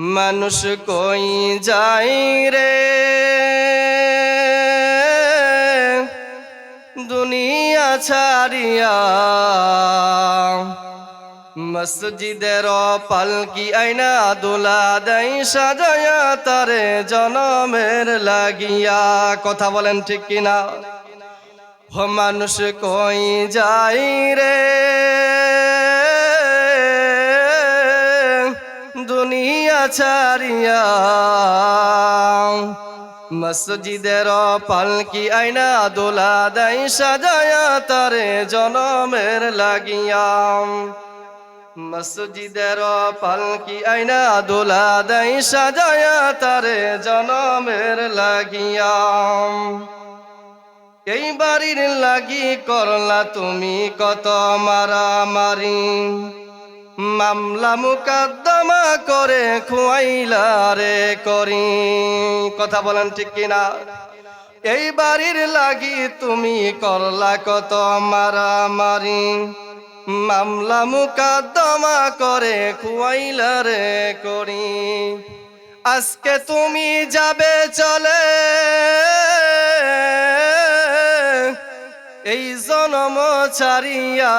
মানুষ কই যাই রে? দুনিয়া ছাড়িয়া মসজিদের পালকি আইনা দোলা দেই সাজায়া তারে জনমের লাগিয়া, কথা বলেন ঠিক কিনা? মানুষ কই যাই রে? ছাড়িয়া। মসজিদের পালকি আইনা দোলা দেই সাজায়া তারে জনমের লাগিয়া। মসজিদের পালকি আইনা দোলা দেই সাজায়া তারে জনমের লাগিয়া। এই বাড়ির লাগি করলা তুমি কত মারামারি। মামলা মুকদ্দমা করে খুয়াইলা রে করি। কথা বলেন ঠিক কিনা? এই বাড়ির লাগি তুমি করলা কত মারামারি। মামলা মুকদ্দমা করে খুয়াইলা রে করি। আজকে তুমি যাবে চলে। এই জনম ছাড়িয়া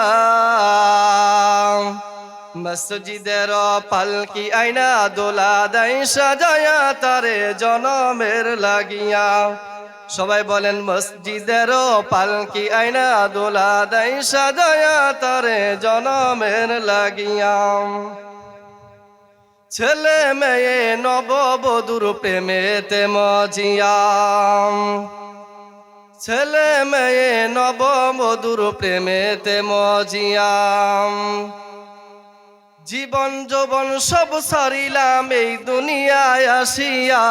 মসজিদের পালকি আইনা দোলা দেয়, সাজায়া তারে জনমের লাগিয়া। সবাই বলেন, মসজিদের পালকি আইনা দোলা দেয়, সাজায়া তারে জনমের লাগিয়া। ছেলে মেয়ে নববধুর প্রেমেতে মজিয়াম ছেলে মেয়ে নব নববধুর প্রেমেতে মজিয়াম জীবন যৌবন সব সারিলাম এই দুনিয়ায় আসিয়া।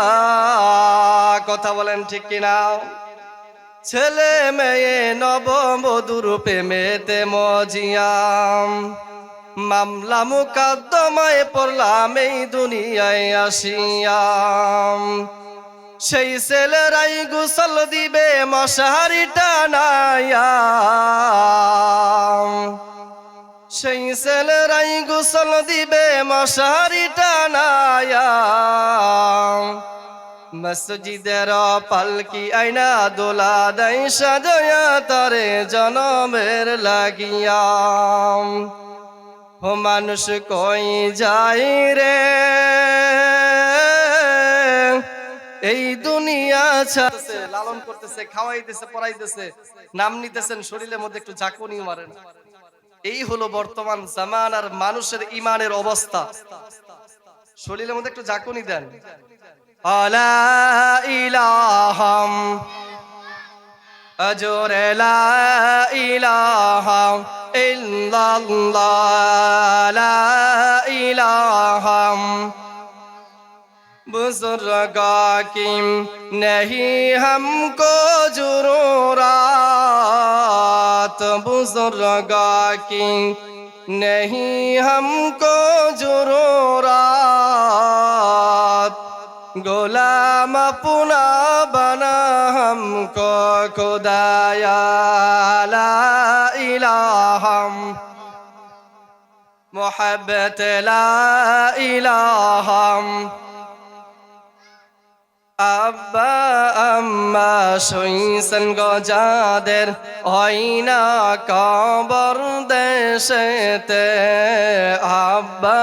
কথা বলেন ঠিক কিনা ছেলে মেয়ে নববধুর প্রেমেতে মজিয়াম। মামলা মুকদ্দমায় পড়লাম এই দুনিয়ায় আসিয়াম। সেই ছেলেরাই গোসল দিবে মশারি টানায়া সেই ছেলেরাই গোসল দিবে, মশারি টানায়া। মসজিদের পালকি আইনা দোলা দেয়, সাজয়া তারে জনমের লাগিয়া। ও মানুষ কই যাই রে? এই দুনিয়া ছাড়ছে লালন করতেছে, খাওয়াইতেছে, পড়াইতেছে, নাম নিতেছেন, শরীরের মধ্যে একটু ঝাঁকুনি মারেন। এই হলো বর্তমান জামান আর মানুষের ইমানের অবস্থা। শরীরের মধ্যে একটু জাকুনি দেন। ইলাহাম অজোরে ইলাহাম ইলাহাম। बुजुर्ग किम नहीं हमको जुरूरा जरूरत बुजुर्ग की नहीं हमको जरूरत गुलाम अपना बना हमको खुदाया ला इलाहम मोहब्बत ला इलाहम আব্বা, আম্মা, শুইছেন গজাদের হইনা কবর দেশেতে। আব্বা,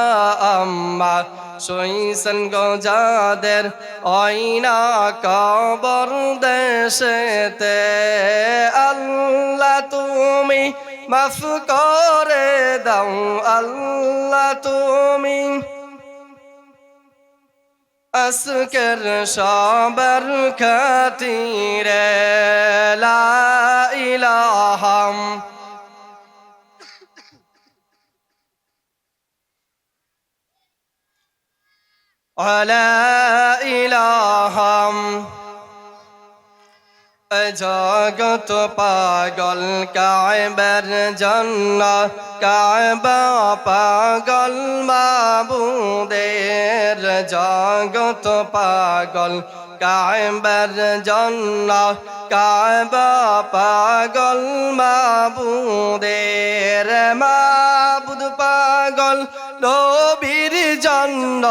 আম্মা, শুইছেন গজাদের হইনা কবর দেশেতে। আল্লাহ তুমি মাফ করে দাও, আল্লাহ তুমি আজকের সবার খাতিরে লাইলাহাম আলা ইলাহাম জগত পাগল, কায়বার জন্য কায়বা পাগল, মাবুদের জগত পাগল, কায়বার জন্য কায়বা পাগল, মাবুদের মাবুদ পাগল, নবীর জন চন্ড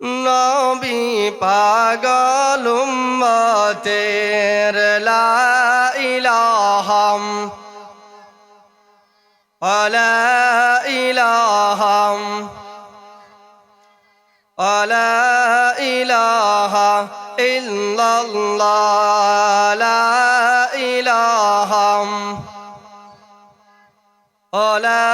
নবী পাগল উম্মতের লাইলাহাম অলাইলাহাম অলাইলাহা ইল্লাল্লাহ লাইলাহাম অলা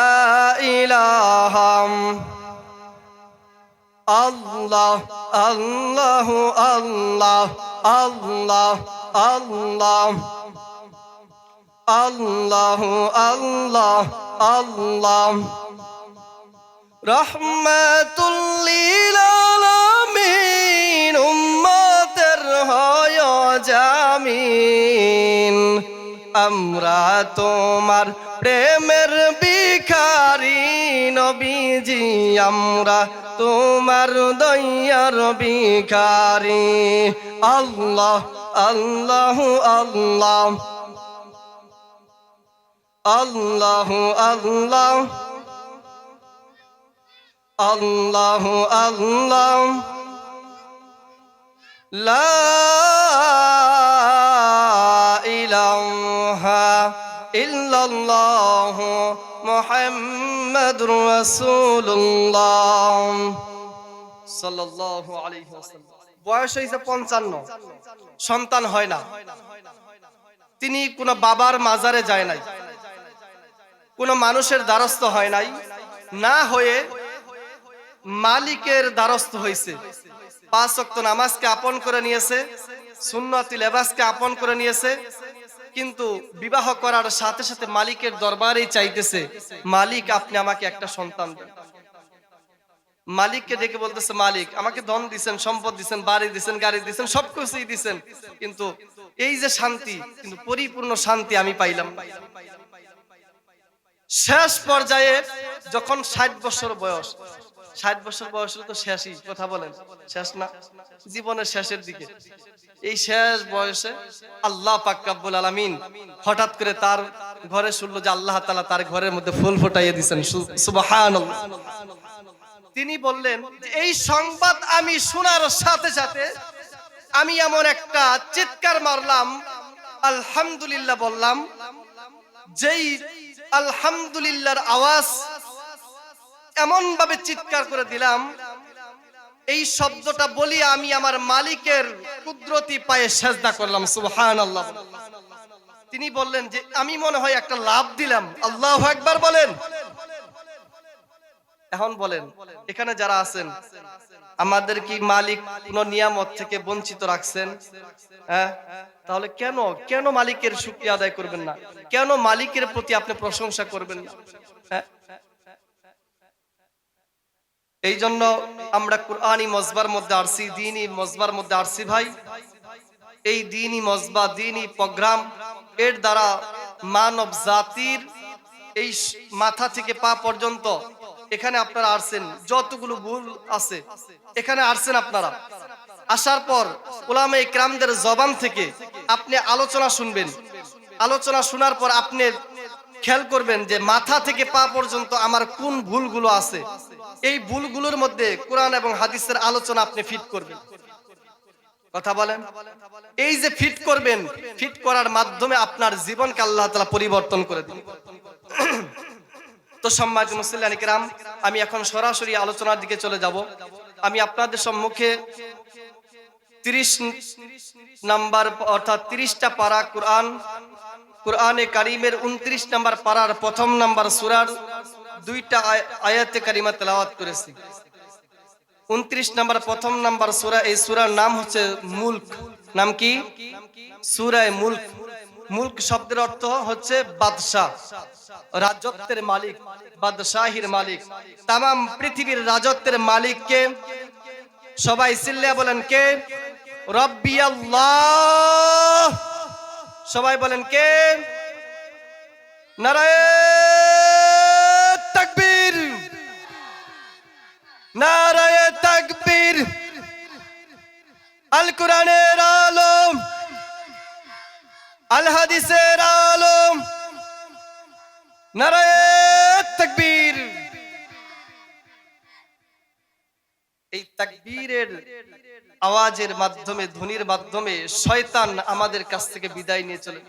আল্লাহ আল্লাহ আল্লাহ আল্লাহ আল্লাহ আল্লাহ আল্লাহ আল্লাহ রহমতুল্লিল আমরা তোমার প্রেমের ভিখারি নবীজি, আমরা তোমার দয়ার ভিখারি। আল্লাহ আল্লাহ আল্লাহ। আল্লাহ আল্লাহ। আল্লাহ আল্লাহ। লা ইল্লাল্লাহ মুহাম্মাদুর রাসূলুল্লাহ। সাল্লাল্লাহু আলাইহি ওয়াসাল্লাম। বয়স হইছে 55 সন্তান হয় না। তিনি কোন বাবার মাজারে যায় নাই। কোন মানুষের দ্বারস্থ হয় নাই। না হয়ে মালিকের দ্বারস্থ হয়েছে পাঁচ ওয়াক্ত নামাজকে আপন করে নিয়েছে, সুন্নতি লেবাসকে আপন করে নিয়েছে কিন্তু বিবাহ করার সাথে সাথে মালিকের দরবারেই চাইতেছে, মালিক, আপনি আমাকে একটা সন্তান দেন। মালিককে ডেকে বলতেছে, মালিক, আমাকে ধন দিছেন, সম্পদ দিছেন, বাড়ি দিছেন, গাড়ি দিছেন, সবকিছুই দিছেন, কিন্তু এই যে শান্তি, কিন্তু পরিপূর্ণ শান্তি আমি পাইলাম শেষ পর্যায়ে যখন ষাট বছর বয়স, ষাট বছর বয়স তো শেষই, কথা বলেন, শেষ না? জীবনের শেষের দিকে। এই শেষ বয়সে আল্লাহ পাকাব্বুল আলামিন হঠাৎ করে তার ঘরে শুনলো যে আল্লাহ তাআলা তার ঘরের মধ্যে ফুল ফুটাইয়ে দিয়েছেন সুবহানাল্লাহ। তিনি বললেন, এই সংবাদ আমি শোনার সাথে সাথে আমি এমন একটা চিৎকার মারলাম, আলহামদুলিল্লাহ বললাম, যেই আলহামদুলিল্লাহর আওয়াজ এমন ভাবে চিৎকার করে দিলাম এই শব্দটা বলি আমি আমার মালিকের কুদরতি পায়ে সেজদা করলাম সুবহান আল্লাহ তিনি বললেন যে, আমি মনে হয় একটা লাভ দিলাম। আল্লাহ একবার বলেন। এখন বলেন, এখানে যারা আছেন, আমাদের কি মালিক কোন নিয়ামত থেকে বঞ্চিত রাখছেন? হ্যাঁ? তাহলে কেন কেন মালিকের শুকরিয়া আদায় করবেন না? কেন মালিকের প্রতি আপনি প্রশংসা করবেন না? হ্যাঁ? এই জন্য আমরা কুরআনি মজবার মধ্যে আরসি, দিনই মজবার মধ্যে আরসি ভাই। এই দিনই মজবা, দিনই প্রোগ্রাম, এর দ্বারা মানব জাতির এই মাথা থেকে পা পর্যন্ত এখানে আপনারা আসছেন যতগুলো ভুল আছে, এখানে আসছেন আপনারা। আসার পর ওলামে ইকরামদের জবান থেকে আপনি আলোচনা শুনবেন। আলোচনা শোনার পর আপনি খেয়াল করবেন যে মাথা থেকে পা পর্যন্ত আমার কোন ভুলগুলো আছে। এই ভুলগুলোর মধ্যে কোরআন এবং হাদিসের আলোচনা আপনি ফিট করবেন। কথা বলেন? এই যে ফিট করবেন, ফিট করার মাধ্যমে আপনার জীবনকে আল্লাহ তাআলা পরিবর্তন করে দিন তো সম্মানিত মুসলিয়ান কিরাম, আমি এখন সরাসরি আলোচনার দিকে চলে যাব। আমি আপনাদের সম্মুখে তিরিশ নাম্বার অর্থাৎ তিরিশটা পারা কোরআন কোরআনে কারিমের উনত্রিশ নাম্বার পারার প্রথম নাম্বার সুরার দুইটা আয়াতে কারিমা তেলাওয়াত করেছি। উনত্রিশ নাম্বার প্রথম নাম্বার সুরা, এই সুরার নাম হচ্ছে মুল্ক। নাম কি? সুরায় মুল্ক। মুল্ক শব্দের অর্থ হচ্ছে বাদশাহ, রাজত্বের মালিক, বাদশাহির মালিক। তাম পৃথিবীর রাজত্বের মালিক কে সবাই সিল্লা বলেন কে? রব্বি আল্লাহ! সবাই বলেন কে? নারায় তকবীর। নারায় তকবীর। আল কোরআনের আলম। আল হাদিসের আলম। নারায় তকবীর। এই তকবীরের আওয়াজের মাধ্যমে, ধ্বনির মাধ্যমে শয়তান আমাদের কাছ থেকে বিদায় নিয়ে চলে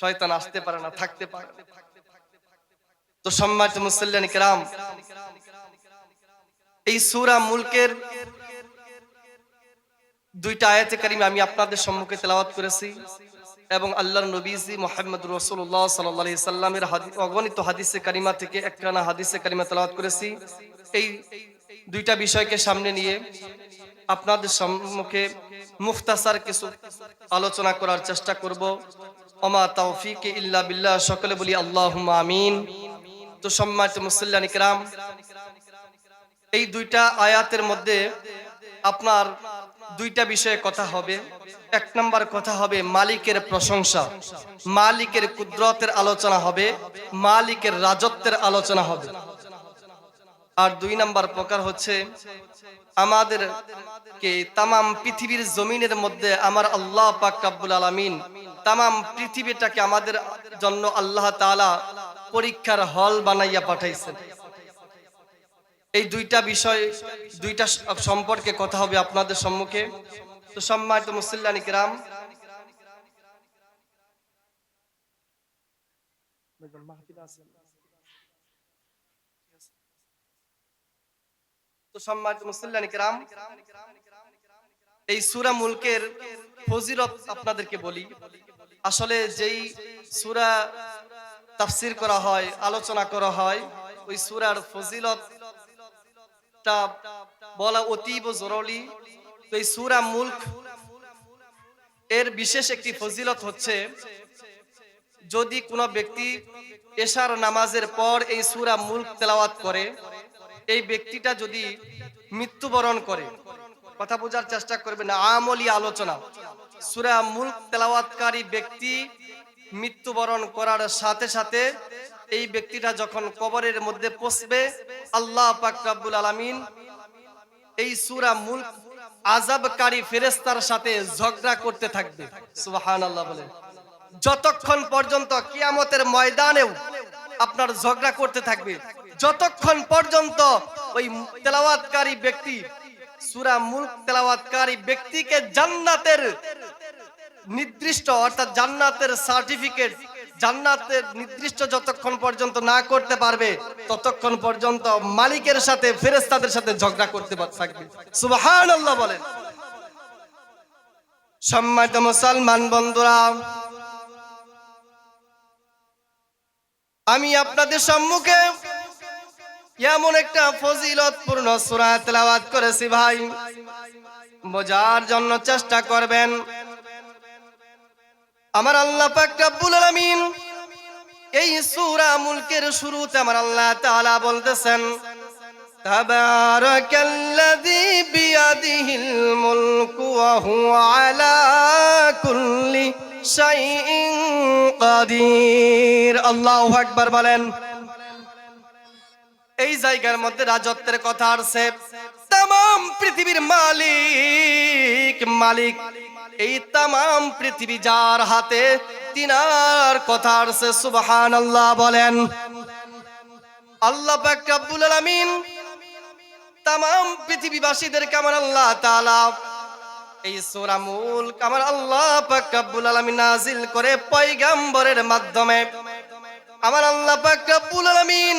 শয়তান আসতে পারে না, থাকতে পারে। তো সম্মানিত মুসল্লান কিরাম, এই সূরা মুলকের দুইটা আয়াতে কারিমে আমি আপনাদের সম্মুখে তেলাওয়াত করেছি এবং আল্লাহর নবীজি মোহাম্মদ রসুল্লাহ সাল্লাহ সাল্লামের অগণিত হাদিসে কারিমা থেকে একখানা হাদিসে কারিমা তেলাওয়াত করেছি এই দুইটা বিষয়কে সামনে নিয়ে আপনাদের সম্মুখে মুখতাসার কিছু আলোচনা করার চেষ্টা করব। অমা তৌফিক ইল্লা বিল্লাহ, সকলে বলি আল্লাহ আমিন। তো সম্মানিত মুসল্লান ইকরাম এই দুইটা আয়াতের মধ্যে আপনার দুইটা বিষয়ে কথা হবে। এক নম্বর কথা হবে, মালিকের প্রশংসা। মালিকের কুদরতের আলোচনা হবে, মালিকের রাজত্বের আলোচনা হবে। আর দুই নাম্বার প্রকার হচ্ছে আমাদের কে তামাম পৃথিবীর জমিনের মধ্যে আমার আল্লাহ পাক রাব্বুল আলামিন তামাম পৃথিবীটাকে আমাদের জন্য আল্লাহ তাআলা পরীক্ষার হল বানাইয়া পাঠাইছেন। এই দুইটা বিষয়, দুইটা সম্পর্কে কথা হবে আপনাদের সম্মুখে। তো সম্মানিত মুসল্লানি কিরাম তো সম্মানিত এই সূরা মুলকের ফজিলত আপনাদেরকে বলি। আসলে যেই করা হয়, আলোচনা করা হয়, ওই সূরার ফজিলত টা বলা অতীব জরুরি। তো এই সূরা মুলক এর বিশেষ একটি ফজিলত হচ্ছে, যদি কোনো ব্যক্তি এশার নামাজের পর এই সূরা মুলক তেলাওয়াত করে এই ব্যক্তিটা যদি মৃত্যুবরণ করে, কথা বোঝার চেষ্টা করবেন আমলি আলোচনা। সুরা মুলক তেলাওয়াতকারী ব্যক্তি মৃত্যুবরণ করার সাথে সাথে এই ব্যক্তিটা যখন কবরের মধ্যে পৌঁছবে, আল্লাহ পাক রাব্বুল আলামিন এই সূরা মুলক আযাবকারী ফেরেশতার সাথে ঝগড়া করতে থাকবে। সুবহানাল্লাহ বলে। যতক্ষণ পর্যন্ত কিয়ামতের ময়দানেও আপনার ঝগড়া করতে থাকবে যতক্ষণ পর্যন্ত ওই তেলাওয়াতকারী ব্যক্তি, সুরা মুলক তেলাওয়াতকারী ব্যক্তিকে জান্নাতের নির্দিষ্ট অর্থাৎ জান্নাতের সার্টিফিকেট, জান্নাতের নির্দিষ্ট যতক্ষণ পর্যন্ত না করতে পারবে, ততক্ষণ পর্যন্ত মালিকের সাথে ফেরেস্তাদের সাথে ঝগড়া করতে থাকবে। সুবহানাল্লাহ বলেন। সম্মানিত মুসলমান বন্ধুরা, আমি আপনাদের সম্মুখে এমন একটা ফজিলতপূর্ণ সূরা তেলাওয়াত করেছি ভাই। বোঝার জন্য চেষ্টা করবেন। আমার আল্লাহ পাক আলামিন এই সূরা মুলকের শুরুতে আমার আল্লাহ তাআলা বলতেছেন বিয়াদিহিল আল্লাহু আকবার বলেন এই জায়গার মধ্যে রাজত্বের কথা আসছে। তাম পৃথিবীর মালিক মালিক। এই তাম পৃথিবী যার হাতে তিনার কথা আসছে সুবহান আল্লাহ বলেন। আল্লাহ পাক রব্বুল আলামিন তাম পৃথিবীবাসীদেরকে আমার আল্লাহ তাআলা এই সূরা মুলক আমার আল্লাহ পাক রব্বুল আলামিন নাজিল করে পয়গম্বরের মাধ্যমে আমার আল্লাহ পাক আলামিন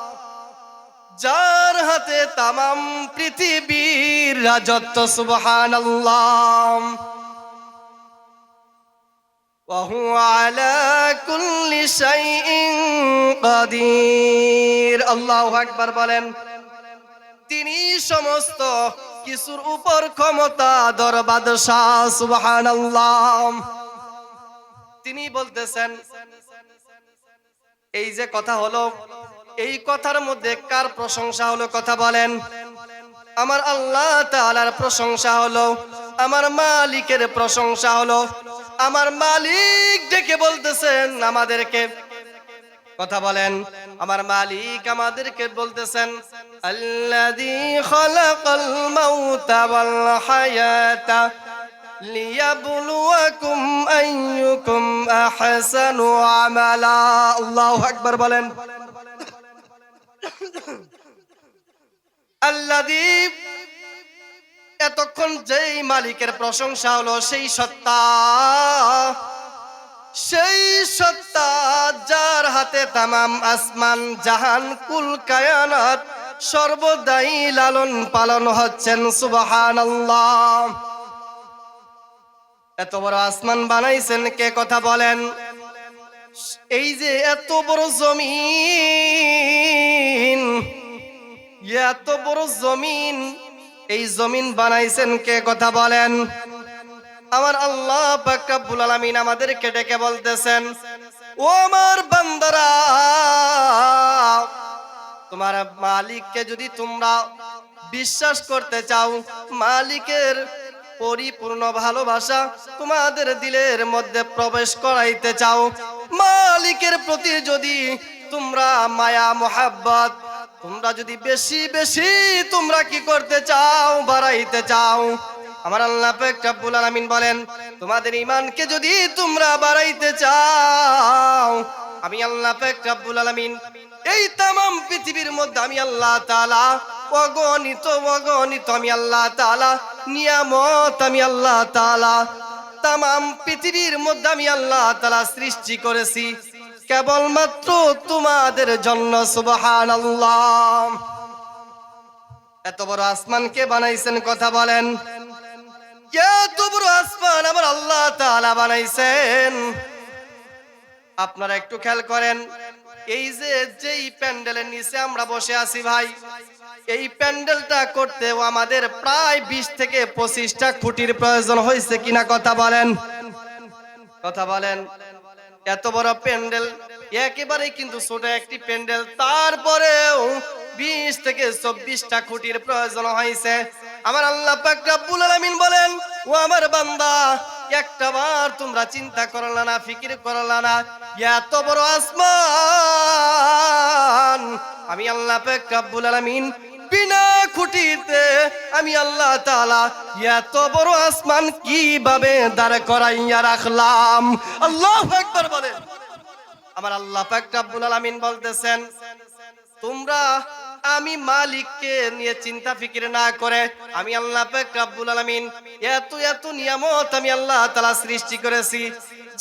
যার হাতে তামাম পৃথিবীর রাজত্ব সুবহান আল্লাহ وهو على كل شيء قدير আল্লাহু আকবার বলেন তিনি সমস্ত কিছুর উপর ক্ষমতা দর বাদশাহ সুবহানাল্লাহ তিনি বলতেছেন এই যে কথা হলো এই কথার মধ্যে কার প্রশংসা হলো কথা বলেন? আমার আল্লাহ তাআলার প্রশংসা হলো, আমার মালিকের প্রশংসা হলো, আমার মালিক ডেকে বলতেছেন আমাদেরকে। কথা বলেন, আমার মালিক আমাদেরকে বলতেছেন খালাকাল আল্লাহু আকবার বলেন। এতক্ষণ যেই মালিকের প্রশংসা হলো সেই সত্তা। সেই সত্তা যার হাতে তামাম আসমান, জাহান, কুল, কায়ানাত, সর্বদাই লালন পালন হচ্ছেন সুবহান এত বড় আসমান বানাইছেন, কে কথা বলেন? এই যে এত বড় জমিন, এত বড় জমিন, এই জমিন বানাইছেন কে কথা বলেন? আমার আল্লাহ পাক রব্বুল আলামিন আমাদেরকে ডেকে বলতেছেন, ও আমার বান্দারা, তোমার মালিককে যদি তোমরা বিশ্বাস করতে চাও, মালিকের পরিপূর্ণ ভালোবাসা তোমাদের দিলের মধ্যে প্রবেশ করাইতে চাও মালিকের প্রতি যদি তোমরা মায়া, মোহাব্বত, তোমরা যদি বেশি বেশি তোমরা কি করতে চাও, বাড়াইতে চাও? আমার আল্লাহ পাক রব্বুল আলামিন বলেন, তোমাদের ইমানকে যদি তোমরা বাড়াইতে চাও, আমি আল্লাহ পাক রব্বুল আলামিন এই তামাম পৃথিবীর মধ্যে আমি আল্লাহ তাআলা, অগণিত অগণিত আমি আল্লাহ তালা নিয়ামত আমি আল্লাহ তাআলা তামাম পৃথিবীর মধ্যে আমি আল্লাহ তালা সৃষ্টি করেছি। কেবলমাত্র তোমাদের জন্য সুবহান এত বড় আসমান কে বানাইছেন কথা বলেন। এত বড় আসমান আমার আল্লাহ তাআলা বানাইছেন। আপনারা একটু খেয়াল করেন এই যে যেই প্যান্ডেলের নিচে আমরা বসে আছি ভাই, এই প্যান্ডেলটা করতেও আমাদের প্রায় বিশ থেকে পঁচিশটা খুঁটির প্রয়োজন হয়েছে কিনা কথা বলেন। কথা বলেন। এত বড় প্যান্ডেল, একেবারেই কিন্তু ছোট একটি প্যান্ডেল, তারপরেও বিশ থেকে চব্বিশটা খুঁটির প্রয়োজন হয়েছে। আমার আল্লাহ বলেন, ও আমার বান্দা একটা বার তোমরা চিন্তা করলা না, ফিকির করলা না, এত বড় আসমান। আমি আল্লাহ পাক রব্বুল আলামিন বিনা খুঁটিতে আমি আল্লাহ তাআলা এত বড় আসমান কীভাবে দাঁড় করাইয়া রাখলাম? আল্লাহু আকবার বলেন। আমার আল্লাহ পাক রব্বুল আলামিন বলতেছেন, তোমরা আমি মালিককে নিয়ে চিন্তা ফিকির না করে, আমি আল্লাহ রব্বুল আলামিন এত এত নিয়ামত আমি আল্লাহ তাআলা সৃষ্টি করেছি।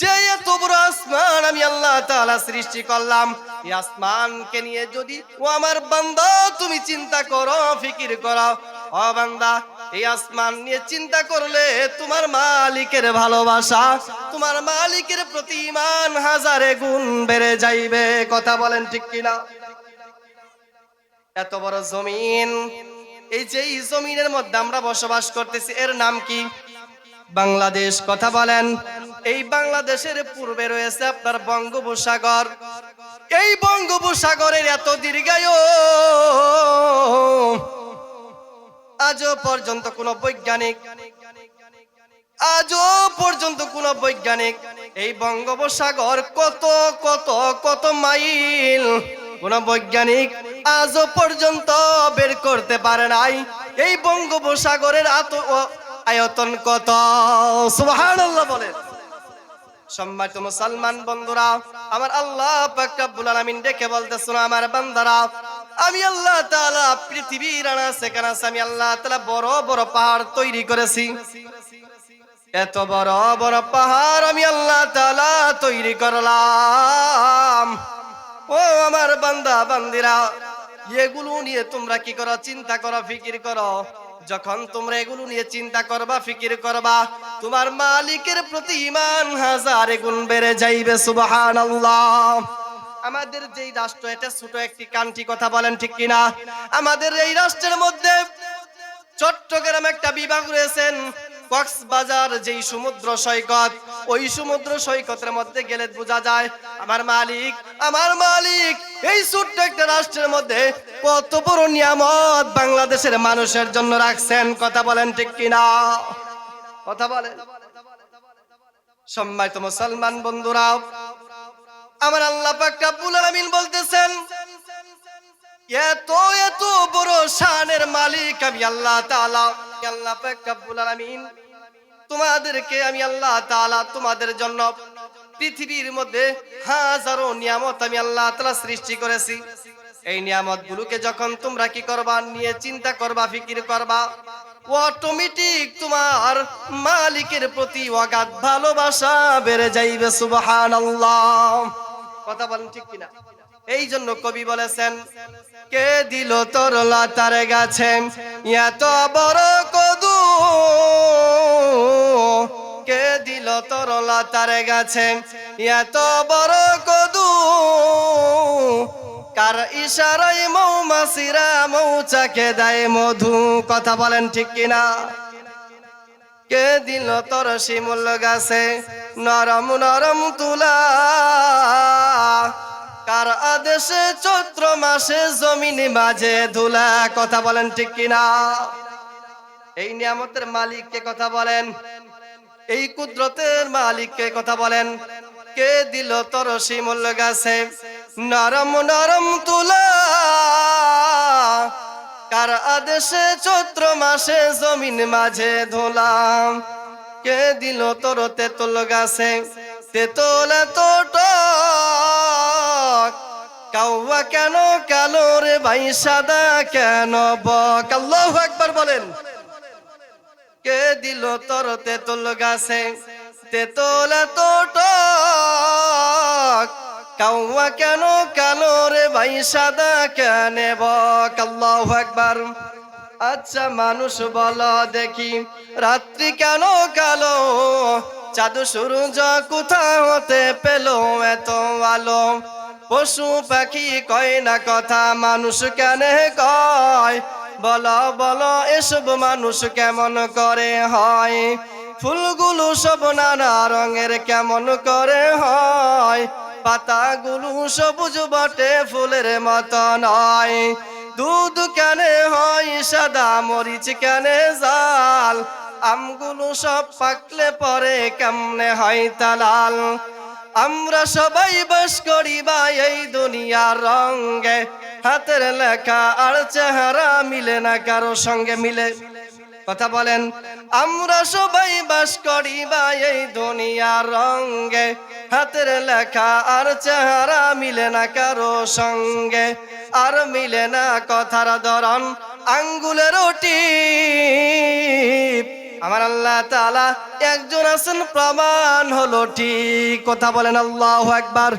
যে এত বড় আসমান আমি আল্লাহ তাআলা সৃষ্টি করলাম, এই আসমানকে নিয়ে যদি ও আমার বান্দা তুমি চিন্তা করো, ফিকির করো, ও বান্দা, এই আসমান নিয়ে চিন্তা করলে তোমার মালিকের ভালোবাসা, তোমার মালিকের প্রতি ইমান হাজারে গুণ বেড়ে যাইবে, কথা বলেন ঠিক কিনা? এত বড় জমিন। এই যে জমিনের মধ্যে আমরা বসবাস করতেছি, এর নাম কি? বাংলাদেশ। কথা বলেন। এই বাংলাদেশের পূর্বে রয়েছে আপনার বঙ্গোপসাগর। এই বঙ্গোপসাগরের এত দীর্ঘায়ু। আজও পর্যন্ত কোন বৈজ্ঞানিক, আজও পর্যন্ত কোন বৈজ্ঞানিক এই বঙ্গোপসাগর কত কত কত মাইল? কোন বৈজ্ঞানিক আজও পর্যন্ত বের করতে পারে নাই। এই বঙ্গোপসাগরের আত আয়তন কত? সুবহানাল্লাহ বলেন। সম্মানিত মুসলমান বন্ধুরা, আমার আল্লাহ পাক রব্বুল আলামিন ডেকে বলতেছেন, আমার বান্দারা, আমি আল্লাহ তাআলা পৃথিবীর আনাচে কানাচে আমি আল্লাহ তাআলা বড় বড় পাহাড় তৈরি করেছি। এত বড় বড় পাহাড় আমি আল্লাহ তাআলা তৈরি করলাম। ও আমার বান্দা, বান্দিরা এগুলো নিয়ে তোমরা কি করো? চিন্তা করো, ফিকির করো। যখন তোমরা এগুলো নিয়ে চিন্তা করবা, ফিকির করবা, তোমার মালিকের প্রতি ইমান হাজার গুণ বেড়ে যাইবে, সুবহানাল্লাহ। আমাদের যেই রাষ্ট্র, এটা ছোট একটি কান্ট্রি, কথা বলেন ঠিক কিনা? আমাদের এই রাষ্ট্রের মধ্যে চট্টগ্রাম একটা বিভাগ রয়েছেন। কক্সবাজার যেই সমুদ্র সৈকত, ওই সমুদ্র সৈকতের মধ্যে গেলে বোঝা যায়, আমার মালিক আমার মালিক, এই ছোট্ট একটা রাষ্ট্রের মধ্যে কত বড় নিয়ামত বাংলাদেশের মানুষের জন্য রাখছেন, কথা বলেন ঠিক কিনা? কথা বলেন। সম্মানিত মুসলমান বন্ধুরা, আমার আল্লাহ পাক রব্বুল আলামিন বলতেছেন, এত এত বড় শানের মালিক আমি আল্লাহ তাআলা। আল্লাহ পাক রব্বুল আলামিন তোমাদেরকে আমি আল্লাহ তালা তোমাদের জন্য পৃথিবীর মধ্যে হাজারো নিয়ামত আমি আল্লাহ তালা সৃষ্টি করেছি। এই নিয়ামত গুলোকে যখন তোমরা কি করবা, নিয়ে চিন্তা করবা, ফিকির করবা অটোমেটিক তোমার মালিকের প্রতি অগাধ ভালোবাসা বেড়ে যাইবে, সুবহানাল্লাহ। কথা বলেন ঠিক কিনা? এই জন্য কবি বলেছেন, কে দিল তোর লতার গাছে? এত বড় কদু। কে দিল তোর লতার গাছে? এত বড় কদু। কার ইশারায় মৌমাছিরা মৌচাকে দেয় মধু? কথা বলেন ঠিক কিনা? কে দিল তোর শিমুল গাছে? নরম নরম তুলা। কার আদেশে চৈত্র মাসে জমিন মাঝে ধুলা, কথা বলেন ঠিক কিনা? এই নিয়ামতের মালিককে কথা বলেন? এই কুদরতের মালিককে কথা বলেন? কে দিল তোর শিমুল গাছে? নরম নরম তুলা। কার আদেশে চৈত্র মাসে জমিন মাঝে ধোলাম কে দিল তোর তেতুল গাছে? তেতুল তো টক কাউয়া কেন কালো রে ভাই, সাদা কেন বক? আল্লাহু আকবার বলেন। কে দিল তোর তেতুল গাছে? তেতুল তো কাউয়া কেন কালো রে ভাই, সাদা কেন বক? আল্লাহু আকবার। আচ্ছা মানুষ বল দেখি, রাত্রি কেন কালো? চাঁদ সূর্য কোথা হতে পেল এত আলো? পশু পাখি কয় না কথা, মানুষ কেন কয়? বল বল, এসব মানুষ কেমন করে হয়? ফুলগুলো সব নানা রঙের কেমন করে হয়? পাতাগুলো সবুজ বটে, ফুলের মতো নয়। দুধ কেনে হয়, সাদা মরিচ কেনে জাল? আমগুলো সব পাকলে পরে কেমনে হয় তালাল? আমরা সবাই বাস করি বা এই দুনিয়ার রঙ্গে হাতের লেখা আর চেহারা মিলে না কারও সঙ্গে মিলে। কথা বলেন, আমরা সবাই বাস করি বা এই দুনিয়ার রঙ্গে হাতের লেখা আর চেহারা মিলে না কারও সঙ্গে। আর মিলে না কথার ধরন, আঙ্গুলের টিপ। আমার আল্লাহ তাআলা একজন আছেন প্রমাণ হলো ঠিক। কথা বলেন আল্লাহ একবার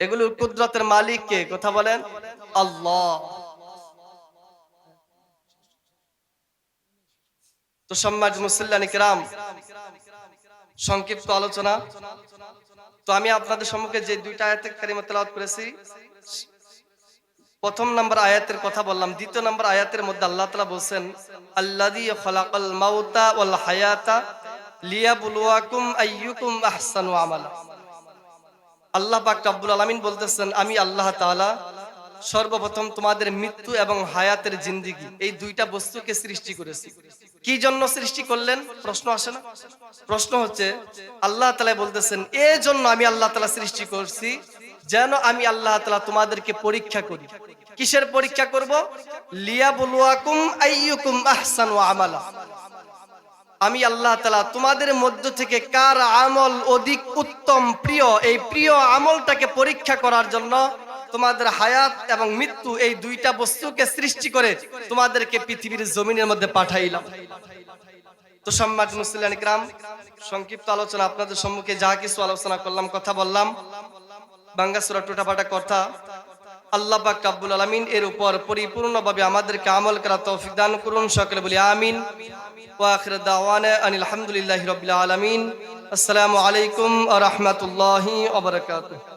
এগুলোর কুদরতের মালিক কে? কথা বলেন আল্লাহ। তো সম্মাজ মুসল্লানি কিরাম, সংক্ষিপ্ত আলোচনা। তো আমি আপনাদের সম্মুখে যে দুইটা আয়াতের কারিমা তেলাওয়াত করেছি প্রথম নাম্বার আয়াতের কথা বললাম, দ্বিতীয় নাম্বার আয়াতের মধ্যে আল্লাহ তাআলা বলছেন ওয়াল হায়াতা আইয়ুকুম আল্লাহ পাক রব্বুল আলামিন বলতেছেন, আমি আল্লাহ তাআলা সর্বপ্রথম তোমাদের মৃত্যু এবং হায়াতের জিন্দিগি, এই দুইটা বস্তুকে সৃষ্টি করেছি। কি জন্য সৃষ্টি করলেন? প্রশ্ন আসে না। প্রশ্ন হচ্ছে, আল্লাহ তালা বলতেছেন এই জন্য আমি আল্লাহ তালা সৃষ্টি করছি যেন আমি আল্লাহ তালা তোমাদেরকে পরীক্ষা করি। কিসের পরীক্ষা করব? লিয়াবলুয়াকুম আইয়ুকুম আহসানু আমালা। আমি আল্লাহ তালা তোমাদের মধ্য থেকে কার আমল অধিক উত্তম প্রিয়, এই প্রিয় আমলটাকে পরীক্ষা করার জন্য তোমাদের হায়াত এবং মৃত্যু এই দুইটা বস্তুকে সৃষ্টি করে তোমাদেরকে পৃথিবীর জমিনের মধ্যে পাঠাইলাম। তো সম্মাদ মুসলিম গ্রাম সংক্ষিপ্ত আলোচনা আপনাদের সম্মুখে যা কিছু আলোচনা করলাম, কথা বললাম। বাঙ্গাসুরা টুটাপাটা কথা আল্লাহ পাক কাব্বুল আলামিন এর উপর পরিপূর্ণভাবে আমাদেরকে আমল করা তৌফিক দান করুন, সকলে বলি আমিন। ওয়া আখির দাওয়ানা আনিল হামদুলিল্লাহি রাব্বিল আলামিন। আসসালামু আলাইকুম ওয়া রাহমাতুল্লাহি ওয়া বারাকাতুহু।